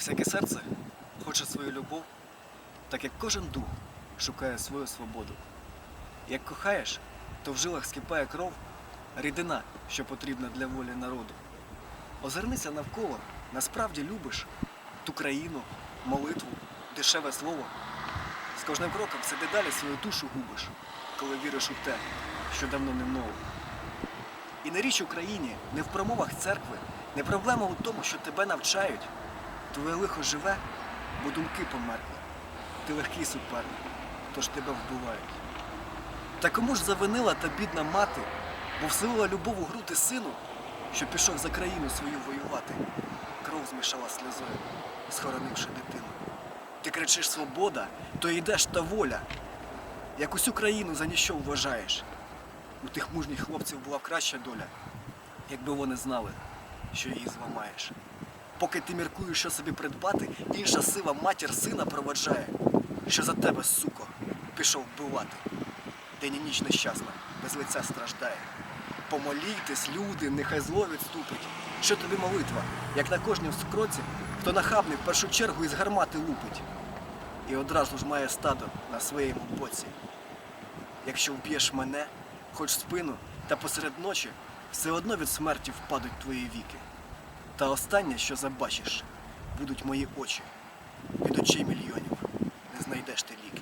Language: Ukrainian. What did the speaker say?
Всяке серце хоче свою любов, так як кожен дух шукає свою свободу. Як кохаєш, то в жилах скипає кров, рідина, що потрібна для волі народу. Озирнися навколо, насправді любиш ту країну, молитву, дешеве слово. З кожним кроком все дедалі свою душу губиш, коли віриш у те, що давно не ново. І не річ Україні, не в промовах церкви, не проблема у тому, що тебе навчають. Твоє лихо живе, бо думки померли. Ти легкий суперник, тож тебе вбивають. Та кому ж завинила та бідна мати, бо вселила любов у груди сину, що пішов за країну свою воювати, кров змішала сльозою, схоронивши дитину. Ти кричиш свобода, то йдеш та воля. Як усю країну за ніщо вважаєш. У тих мужніх хлопців була б краща доля, якби вони знали, що її зламаєш. Поки ти міркуєш, що собі придбати, інша сива матір сина проваджає, що за тебе, суко, пішов вбивати. День і ніч нещасна, без лиця страждає. Помолітесь, люди, нехай зло відступить. Що тобі молитва, як на кожнім скроці, хто нахабний в першу чергу із гармати лупить. І одразу ж має стадо на своєму боці. Якщо вб'єш мене, хоч спину та посеред ночі, все одно від смерті впадуть твої віки. Та останнє, що забачиш, будуть мої очі. Від очей мільйонів не знайдеш ти ліки.